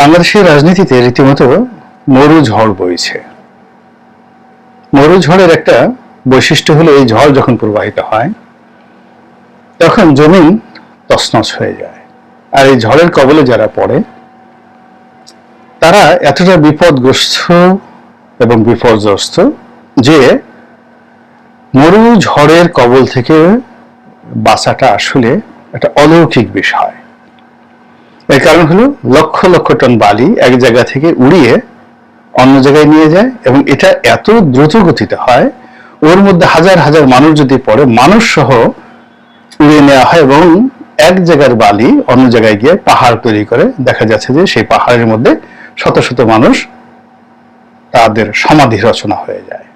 বাংলাদেশের রাজনীতিতে রীতিমতো মরু ঝড় বইছে। মরু ঝড়ের একটা বৈশিষ্ট্য হলো এই ঝড় যখন প্রবাহিত হয়, তখন জমিন তছনছ হয়ে যায়। আর এই ঝড়ের কবলে যারা পড়ে, তারা এতটা বিপদগ্রস্ত এবং বিপর্যস্ত যে মরু ঝড়ের কবল থেকে বাঁচাটা আসলে একটা অলৌকিক বিষয়। এর কারণ হলো লক্ষ লক্ষ টন বালি এক জায়গা থেকে উড়িয়ে অন্য জায়গায় নিয়ে যায় এবং এটা এত দ্রুত গতিতে হয়, ওর মধ্যে হাজার হাজার মানুষ যদি পড়ে, মানুষ সহ উড়িয়ে নেওয়া হয় এবং এক জায়গার বালি অন্য জায়গায় গিয়ে পাহাড় তৈরি করে, দেখা যাচ্ছে যে সেই পাহাড়ের মধ্যে শত শত মানুষ তাদের সমাধি রচনা হয়ে যায়।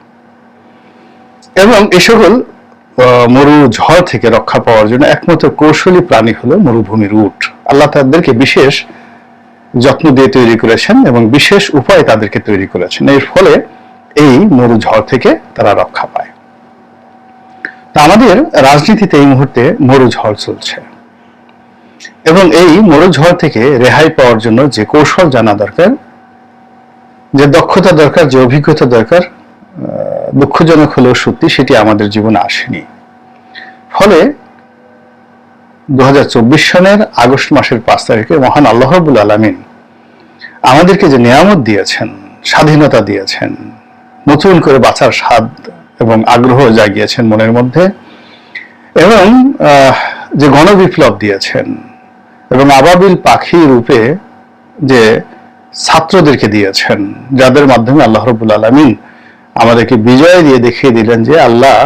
এবং এ সকল মরু ঝড় থেকে রক্ষা পাওয়ার জন্য একমাত্র কৌশলী প্রাণী হলো মরুভূমির উট আল্লাহ তাদেরকে বিশেষ যত্ন দিয়ে তৈরি করেছেন এবং বিশেষ উপায় তাদেরকে তৈরি করেছেন। এর ফলে এই মরু ঝড় থেকে তারা রক্ষা পায়। তা আমাদের রাজনীতিতে এই মুহূর্তে মরু ঝড় চলছে। এবং এই মরু ঝড় থেকে রেহাই পাওয়ার জন্য যে কৌশল জানা দরকার, যে দক্ষতা দরকার, যে অভিজ্ঞতা দরকার দুঃখজনক হলেও সত্যি সেটি আমাদের জীবনে আসেনি। ফলে দু হাজার চব্বিশ সনের আগস্ট মাসের পাঁচ তারিখে মহান আল্লাহবুল আলমিন আমাদেরকে যে নিয়ামত দিয়েছেন, স্বাধীনতা দিয়েছেন, নতুন করে বাঁচার স্বাদ এবং আগ্রহ জাগিয়েছেন মনের মধ্যে এবং যে গণবিপ্লব দিয়েছেন এবং আবাবিল পাখি রূপে যে ছাত্রদেরকে দিয়েছেন, যাদের মাধ্যমে আল্লাহ রবুল আলমিন আমাদেরকে বিজয় দিয়ে দেখিয়ে দিলেন যে আল্লাহ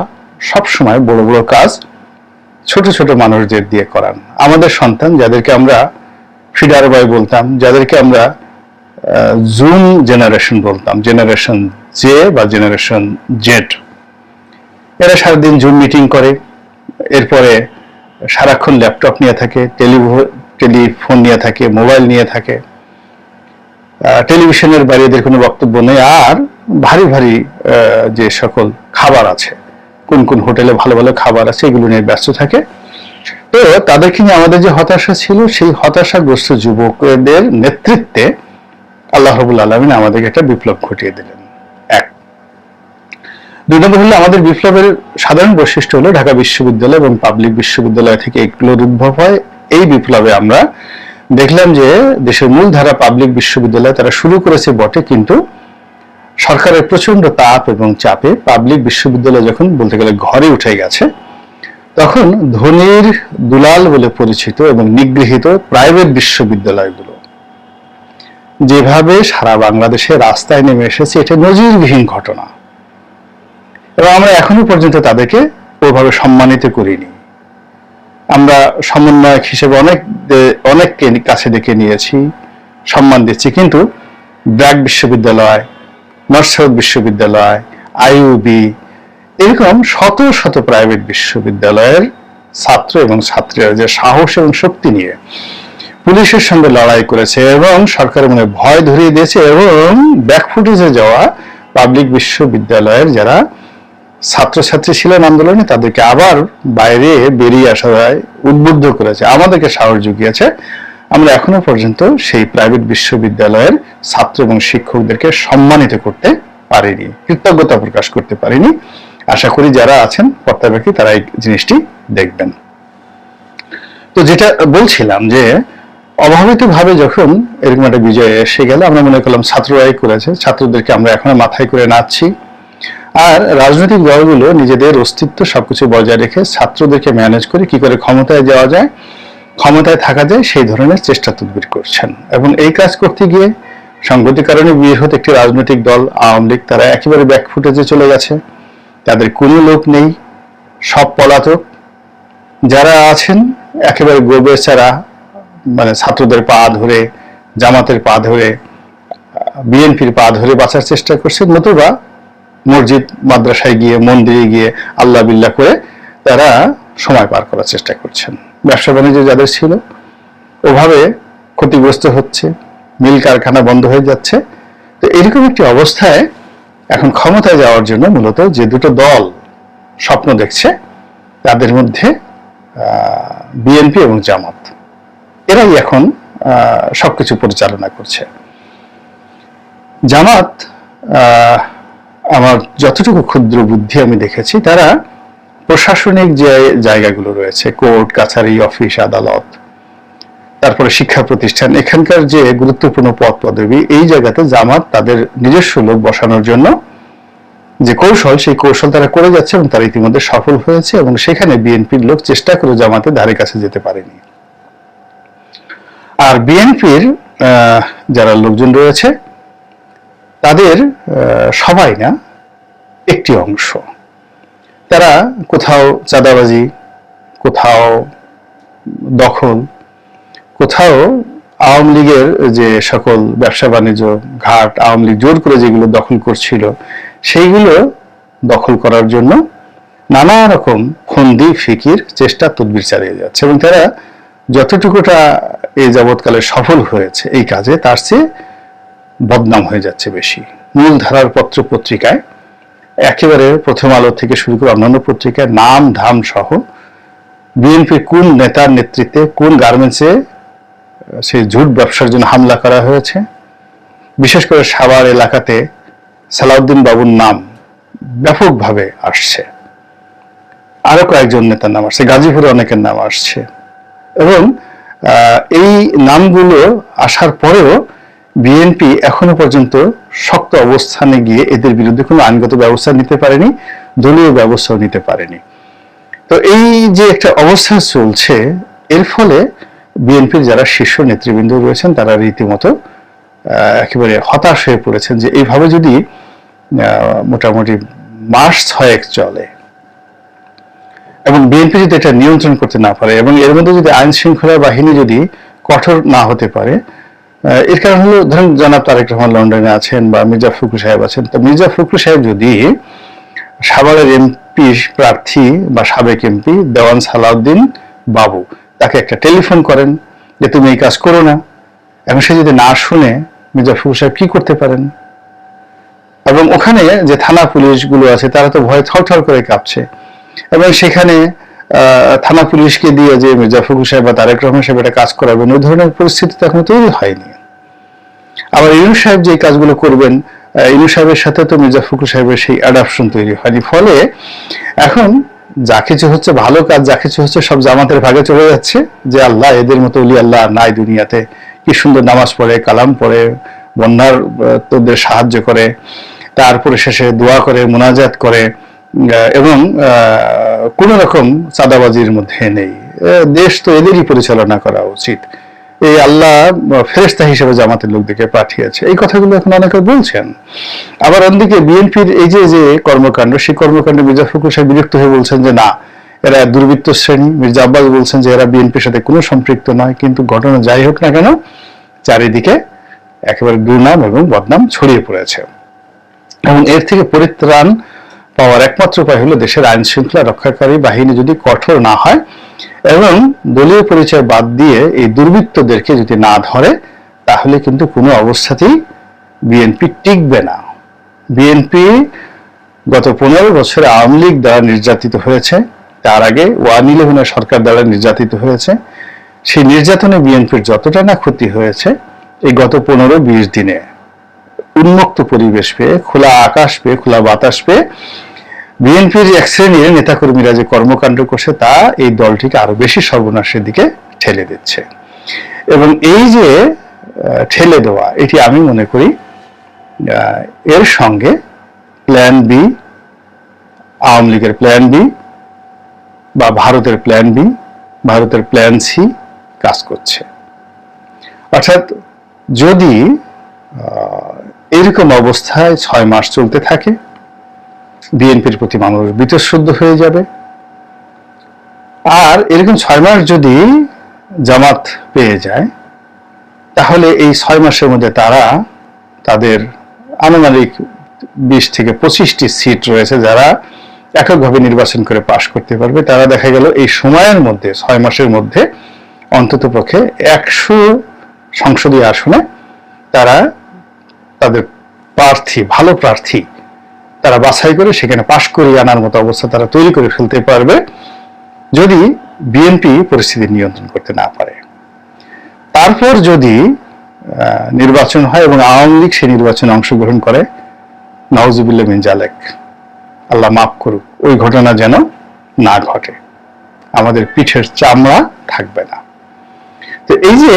সবসময় বড় বড় কাজ ছোট ছোট মানুষদের দিয়ে করান। আমাদের সন্তান যাদেরকে আমরা ফিডার বয় বলতাম, যাদেরকে আমরা জুম জেনারেশন বলতাম, জেনারেশন জে বা জেনারেশন জেড। এরা সারাদিন জুম মিটিং করে, এরপরে সারাক্ষণ ল্যাপটপ নিয়ে থাকে টেলিফোন নিয়ে থাকে, মোবাইল নিয়ে থাকে। টেলিভিশনের বাইরে এদের কোনো বক্তব্য নেই। আর ভারী ভারী যে সকল খাবার আছে, কোন কোন হোটেলে ভালো ভালো খাবার আছে, এগুলো নিয়ে ব্যস্ত থাকে। তো তাদেরকে নিয়ে আমাদের যে হতাশা ছিল, সেই হতাশাগ্রস্ত যুবকদের নেতৃত্বে আল্লাহ রবুল আলমিন আমাদেরকে একটা বিপ্লব ঘটিয়ে দিলেন। এক। দুই নম্বর হলো, আমাদের বিপ্লবের সাধারণ বৈশিষ্ট্য হলো, ঢাকা বিশ্ববিদ্যালয় এবং পাবলিক বিশ্ববিদ্যালয় থেকে এগুলোর উদ্ভব হয়। এই বিপ্লবে আমরা দেখলাম যে দেশের মূলধারা পাবলিক বিশ্ববিদ্যালয় তারা শুরু করেছে বটে, কিন্তু সরকারের প্রচণ্ড তাপ এবং চাপে পাবলিক বিশ্ববিদ্যালয় যখন বলতে গেলে ঘরে উঠে গেছে, তখন ধনির দুলাল বলে পরিচিত এবং নিগৃহীত প্রাইভেট বিশ্ববিদ্যালয়গুলো, যেভাবে সারা বাংলাদেশে রাস্তায় নেমে এসেছে, এটা নজিরবিহীন ঘটনা। এবং আমরা এখনও পর্যন্ত তাদেরকে ওইভাবে সম্মানিত করিনি। আমরা সমন্বয়ক হিসেবে অনেক অনেককে কাছে ডেকে নিয়েছি, সম্মান দিচ্ছি, কিন্তু ব্র্যাক বিশ্ববিদ্যালয় নর্থ বিশ্ববিদ্যালয়, আইইউবি, এরকম শত শত প্রাইভেট বিশ্ববিদ্যালয়ের ছাত্র এবং ছাত্রীরা যে সাহস এবং শক্তি নিয়ে পুলিশের সঙ্গে লড়াই করেছে এবং সরকারের মনে ভয় ধরিয়ে দিয়েছে এবং ব্যাকফুটেজে যাওয়া পাবলিক বিশ্ববিদ্যালয়ের যারা ছাত্রছাত্রী ছিলেন আন্দোলনে, তাদেরকে আবার বাইরে বেরিয়ে আসা হয় উদ্বুদ্ধ করেছে। আমাদেরকে সাহস জুগিয়েছে। আমরা এখনও পর্যন্ত সেই প্রাইভেট বিশ্ববিদ্যালয়ের ছাত্র এবং শিক্ষকদেরকে সম্মানিত করতে পারিনি, কৃতজ্ঞতা প্রকাশ করতে পারিনি। আশা করি যারা আছেন কর্তাব্যক্তি তারা এই জিনিসটি দেখবেন। তো যেটা বলছিলাম যে অভাবিত ভাবে যখন এরকম একটা বিজয় এসে গেল, আমরা মনে করলাম ছাত্ররাই করেছে, ছাত্রদেরকে আমরা এখনও মাথায় করে নাচছি। আর রাজনৈতিক দলগুলো নিজেদের অস্তিত্ব সবকিছু বজায় রেখে ছাত্রদেরকে ম্যানেজ করে কি করে ক্ষমতায় যাওয়া যায় ক্ষমতায় থাকা যায়, সেই ধরনের চেষ্টা তদবির করছেন। এবং এই কাজ করতে গিয়ে সংগতির কারণে বৃহৎ একটি রাজনৈতিক দল, আওয়ামী লীগ, তারা একেবারে ব্যাক ফুটেজে চলে গেছে। তাদের কোনো লোক নেই, সব পলাতক। যারা আছেন, একেবারে গোবের ছাড়া মানে ছাত্রদের পা ধরে, জামাতের পা ধরে, বিএনপির পা ধরে বাঁচার চেষ্টা করছেন, নতুবা মসজিদ, মাদ্রাসায় গিয়ে, মন্দিরে গিয়ে, আল্লাহ বিল্লাহ করে তারা সময় পার করার চেষ্টা করছেন। ব্যবসা বাণিজ্য যাদের ছিল, ওভাবে ক্ষতিগ্রস্ত হচ্ছে, মিল কারখানা বন্ধ হয়ে যাচ্ছে। তো এরকম একটি অবস্থায় এখন ক্ষমতায় যাওয়ার জন্য মূলত যে দুটো দল স্বপ্ন দেখছে, তাদের মধ্যে বিএনপি এবং জামাত। এরাই এখন সবকিছু পরিচালনা করছে। জামাত আমার যতটুকু ক্ষুদ্র বুদ্ধি আমি দেখেছি, তারা প্রশাসনিক যে জায়গাগুলো রয়েছে, কোর্ট, কাছারি, অফিস, আদালত, তারপরে শিক্ষা প্রতিষ্ঠান, এখানকার যে গুরুত্বপূর্ণ পদ পদবি, এই জায়গাতে জামাত তাদের নিজস্ব লোক বসানোর জন্য যে কৌশল, সেই কৌশল তারা করে যাচ্ছে এবং তারা ইতিমধ্যে সফল হয়েছে এবং সেখানে বিএনপির লোক চেষ্টা করে জামাতে ধারে কাছে যেতে পারেনি। আর বিএনপির যারা লোকজন রয়েছে, তাদের সবাই না, একটি অংশ। তারা কোথাও চাঁদাবাজি, কোথাও দখল, কোথাও আওয়ামী লীগের যে সকল ব্যবসা বাণিজ্য ঘাট, আওয়ামী লীগ জোর করে যেগুলো দখল করছিল, সেইগুলো দখল করার জন্য নানা রকম ফন্দি ফিকির, চেষ্টা, তদবির চালিয়ে যাচ্ছে এবং তারা যতটুকুটা এই যাবৎকালে সফল হয়েছে এই কাজে, তার চেয়ে বদনাম হয়ে যাচ্ছে বেশি। মূল ধারার পত্র পত্রিকায় একেবারে প্রথম আলো থেকে শুরু করে অন্যান্য পত্রিকায় নাম, ধাম সহ বিএনপি কোন নেতার নেতৃত্বে কোন গার্মেন্টসে সেই ঝুট ব্যবসার জন্য হামলা করা হয়েছে? বিশেষ করে সাভার এলাকাতে সালাউদ্দিন বাবুর নাম ব্যাপকভাবে আসছে। আরও কয়েকজন নেতার নাম আসছে, গাজীপুরে অনেকের নাম আসছে। এবং এই নামগুলো আসার পরেও বিএনপি এখনও পর্যন্ত শক্ত অবস্থানে গিয়ে এদের বিরুদ্ধে কোনো আইনগত ব্যবস্থা নিতে পারেনি, দলীয় ব্যবস্থাও নিতে পারেনি। তো এই যে একটা অবস্থা চলছে, এর ফলে বিএনপির যারা শীর্ষ নেতৃবৃন্দ রয়েছেন, তারা রীতিমতো একেবারে হতাশ হয়ে পড়েছেন যে এইভাবে যদি মোটামুটি মাস ছয়েক চলে, এবং বিএনপি যদি এটা নিয়ন্ত্রণ করতে না পারে, এবং এর মধ্যে যদি আইন শৃঙ্খলা বাহিনী যদি কঠোর না হতে পারে এর কারণ হলো, ধরেন জনাব তারেক রহমান লন্ডনে আছেন বা মির্জা ফখরুল সাহেব আছেন, তো মির্জা ফখরুল সাহেব যদি সাভারের এমপি প্রার্থী বা সাবেক এমপি দেওয়ান সালাউদ্দিন বাবু, তাকে একটা টেলিফোন করেন যে তুমি এই কাজ করো না। এখন সে যদি না শুনে, মির্জা ফখরুল সাহেব কি করতে পারেন? এবং ওখানে যে থানা পুলিশগুলো আছে, তারা তো ভয়ে থরথর করে কাঁপছে। এবং সেখানে থানা পুলিশকে দিয়ে যে মির্জা ফখরুল সাহেব বা তারেক রহমান সাহেব এটা কাজ করাবেন, ওই ধরনের পরিস্থিতি তো এখনও তৈরি হয়নি। আবার ইউনুস সাহেব যে কাজগুলো করবেন ইউনুস সাহেবের সাথে তো মির্জা ফখরুল সাহেবের সেই অ্যাডাপশন তৈরি হয়নি ফলে এখন যা কিছু হচ্ছে ভালো কাজ, যা কিছু হচ্ছে সব জামাতের ভাগে চলে যাচ্ছে যে আল্লাহ, এদের মতো উলি আল্লাহ নাই দুনিয়াতে। কি সুন্দর নামাজ পড়ে, কালাম পড়ে, বন্যার তোদের সাহায্য করে, তারপরে শেষে দোয়া করে, মোনাজাত করে এবং কোন রকম চাঁদাবাজির মধ্যে নেই। দেশ তো এদেরই পরিচালনা করা উচিত। এই আল্লাহ ফেরেস্তা হিসেবে জামাতের লোকদেরকে পাঠিয়েছে। এই কথাগুলো এখন অনেকে বলছেন। আবার অন্যদিকে বিএনপির এই যে যে কর্মকাণ্ড, সেই কর্মকাণ্ডে মির্জা ফখরুল সাহেব বিরক্ত হয়ে বলছেন যে, না, এরা দুর্বৃত্ত শ্রেণি। মির্জা আব্বাস বলছেন যে, এরা বিএনপির সাথে কোনো সম্পৃক্ত নয়। কিন্তু ঘটনা যাই হোক না কেন, চারিদিকে একেবারে দুর্নাম এবং বদনাম ছড়িয়ে পড়েছে। এবং এর থেকে পরিত্রাণ পাওয়ার একমাত্র উপায় হলো দেশের আইন শৃঙ্খলা রক্ষাকারী বাহিনী যদি কঠোর না হয় এবং দলীয় পরিচয় বাদ দিয়ে এই দুর্বৃত্তদেরকে যদি না ধরে, তাহলে কিন্তু কোনো অবস্থাতেই বিএনপি টিকবে না। বিএনপি গত পনেরো বছরে আওয়ামী লীগ দ্বারা নির্যাতিত হয়েছে, তার আগে ওয়ান ইলেভেনের সরকার দ্বারা নির্যাতিত হয়েছে। সেই নির্যাতনে বিএনপির যতটা না ক্ষতি হয়েছে, এই গত পনেরো বিশ দিনে উন্মুক্ত পরিবেশ পেয়ে, খোলা আকাশ পেয়ে, খোলা বাতাস পেয়ে বিএনপির এক শ্রেণির নেতাকর্মীরা যে কর্মকাণ্ড করছে, তা এই দলটিকে আরও বেশি সর্বনাশের দিকে ঠেলে দিচ্ছে। এবং এই যে ঠেলে দেওয়া, এটি আমি মনে করি এর সঙ্গে প্ল্যান বি আওয়ামী লীগের প্ল্যান বি বা ভারতের প্ল্যান বি ভারতের প্ল্যান সি কাজ করছে। অর্থাৎ যদি এরকম অবস্থায় ছয় মাস চলতে থাকে বিএনপির প্রতি মানুষ বীতশ্রদ্ধ হয়ে যাবে। আর এরকম ছয় মাস যদি জামাত পেয়ে যায়, তাহলে এই ছয় মাসের মধ্যে তারা তাদের আনুমানিক বিশ থেকে পঁচিশটি সিট রয়েছে যারা এককভাবে নির্বাচন করে পাশ করতে পারবে। তারা দেখা গেল এই সময়ের মধ্যে, ছয় মাসের মধ্যে অন্তত পক্ষে একশো সংসদীয় আসনে তারা তাদের প্রার্থী, ভালো প্রার্থী তারা বাছাই করে সেখানে পাশ করিয়ে আনার মতো অবস্থা তারা তৈরি করে ফেলতে পারবে যদি বিএনপি পরিস্থিতি নিয়ন্ত্রণ করতে না পারে। তারপর যদি নির্বাচন হয় এবং আওয়ামী লীগ সেই নির্বাচনে অংশগ্রহণ করে নওয়াজুবিল্লাহ মিন জালেক, আল্লাহ মাফ করুক, ওই ঘটনা যেন না ঘটে। আমাদের পিঠের চামড়া থাকবে না। তো এই যে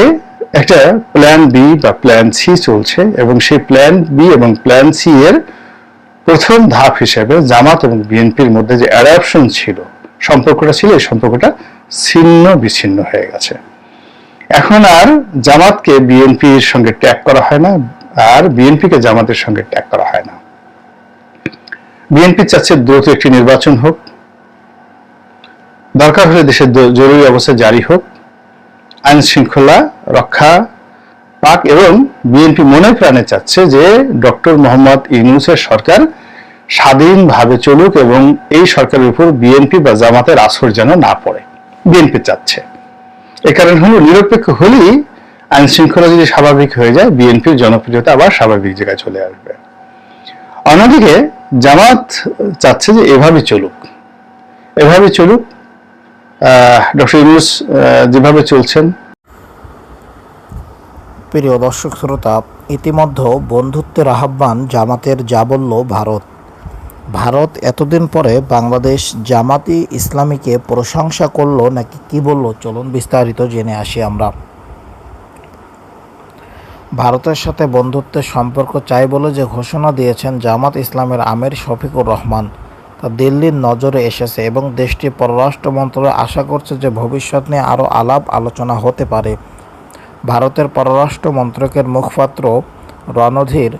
একটা প্ল্যান বি বা প্ল্যান সি চলছে এবং সেই প্ল্যান বি এবং প্ল্যান সি এর প্রথম ধাপ হিসেবে জামাত এবং বিএনপির মধ্যে যে অ্যাডাপশন ছিল, সম্পর্কটা ছিল, এই সম্পর্কটা ছিন্ন বিচ্ছিন্ন হয়ে গেছে। এখন আর জামাতকে বিএনপির সঙ্গে ট্যাগ করা হয় না, আর বিএনপিকে জামাতের সঙ্গে ট্যাগ করা হয় না। বিএনপি চাচ্ছে দ্রুত একটি নির্বাচন হোক। দরকার হলে দেশের জরুরি অবস্থা জারি হোক। আইন শৃঙ্খলা রক্ষা পাক এবং বিএনপি মনে প্রাণে চাচ্ছে যে ডক্টর মোহাম্মদ ইউনুসের সরকার স্বাধীনভাবে চলুক এবং এই সরকারের উপর বিএনপি বা জামাতের আসর যেন না পড়ে। বিএনপি চাচ্ছে। এ কারণ হলো নিরপেক্ষ হলেই আইন শৃঙ্খলা যদি স্বাভাবিক হয়ে যায়, বিএনপির জনপ্রিয়তা আবার স্বাভাবিক জায়গায় চলে আসবে। অন্যদিকে জামাত চাচ্ছে যে এভাবে চলুক। এভাবে চলুক ডক্টর ইউনুস যেভাবে চলছেন প্রিয় দর্শক শ্রোতা ইতিমধ্যে বন্ধুত্বের আহ্বান জামাতের যা বলল ভারত। ভারত এতদিন পরে বাংলাদেশ জামাতি ইসলামীকে প্রশংসা করল নাকি কি বলল? চলুন বিস্তারিত জেনে আসি আমরা। ভারতের সাথে বন্ধুত্বের সম্পর্ক চাই বলে যে ঘোষণা দিয়েছেন জামাত ইসলামের আমির শফিকুর রহমান, তা দিল্লির নজরে এসেছে এবং দেশটির পররাষ্ট্র মন্ত্রণালয় আশা করছে যে ভবিষ্যৎ নিয়ে আরও আলাপ আলোচনা হতে পারে। ভারতের পররাষ্ট্র মন্ত্রকের মুখপাত্র রণধীর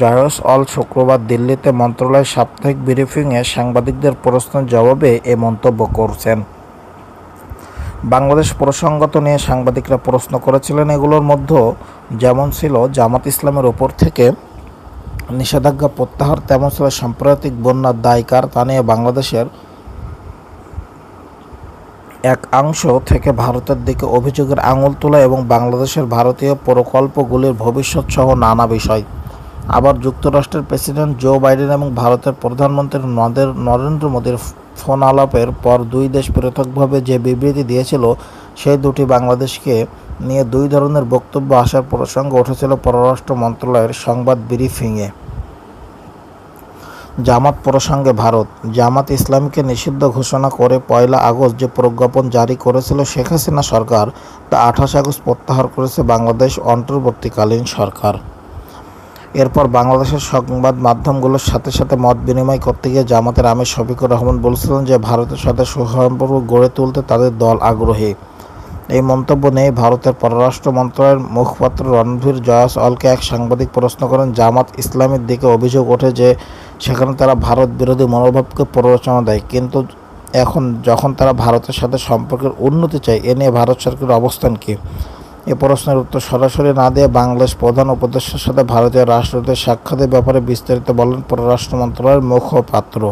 জয়স অল শুক্রবার দিল্লিতে মন্ত্রণালয়ের সাপ্তাহিক ব্রিফিংয়ে সাংবাদিকদের প্রশ্নের জবাবে এ মন্তব্য করছেন। বাংলাদেশ প্রসঙ্গত নিয়ে সাংবাদিকরা প্রশ্ন করেছিলেন, এগুলোর মধ্যে যেমন ছিল জামাত ইসলামের ওপর থেকে নিষেধাজ্ঞা প্রত্যাহার, তেমন ছিল সাম্প্রতিক বন্যার দায় কার তা নিয়ে বাংলাদেশের এক অংশ থেকে ভারতের দিকে অভিযোগের আঙুল তোলা এবং বাংলাদেশের ভারতীয় প্রকল্পগুলির ভবিষ্যৎ সহ নানা বিষয়। আবার যুক্তরাষ্ট্রের প্রেসিডেন্ট জো বাইডেন এবং ভারতের প্রধানমন্ত্রী নদের- নরেন্দ্র মোদীর ফোন আলাপের পর দুই দেশ পৃথকভাবে যে বিবৃতি দিয়েছিল, সেই দুটি বাংলাদেশকে নিয়ে দুই ধরনের বক্তব্য আসার প্রসঙ্গ উঠেছিল পররাষ্ট্র মন্ত্রণালয়ের সংবাদ ব্রিফিংয়ে। জামাত প্রসঙ্গে ভারত, জামাত ইসলামীকে নিষিদ্ধ ঘোষণা করে পয়লা আগস্ট যে প্রজ্ঞাপন জারি করেছিল শেখ হাসিনা সরকার, তা আঠাশ আগস্ট প্রত্যাহার করেছে বাংলাদেশ অন্তর্বর্তীকালীন সরকার। এরপর বাংলাদেশের সংবাদ মাধ্যমগুলোর সাথে সাথে মত বিনিময় করতে গিয়ে জামাতের আমির শফিকুর রহমান বলছিলেন যে, ভারতের সাথে সুসম্পর্ক গড়ে তুলতে তাদের দল আগ্রহী। এই মন্তব্য নিয়ে ভারতের পররাষ্ট্র মন্ত্রণালয়ের মুখপাত্র রণধীর জয়াস অলকে এক সাংবাদিক প্রশ্ন করেন, জামাত ইসলামের দিকে অভিযোগ ওঠে যে সেখানে তারা ভারত বিরোধী মনোভাবকে প্ররোচনা দেয়। কিন্তু এখন যখন তারা ভারতের সাথে সম্পর্কের উন্নতি চায়, এ নিয়ে ভারত সরকারের অবস্থান কী? এ প্রশ্নের উত্তর সরাসরি না দিয়ে বাংলাদেশ প্রধান উপদেষ্টার সাথে ভারতীয় রাষ্ট্রদূতের সাক্ষাতের ব্যাপারে বিস্তারিত বলেন পররাষ্ট্র মন্ত্রণালয়ের মুখপাত্র।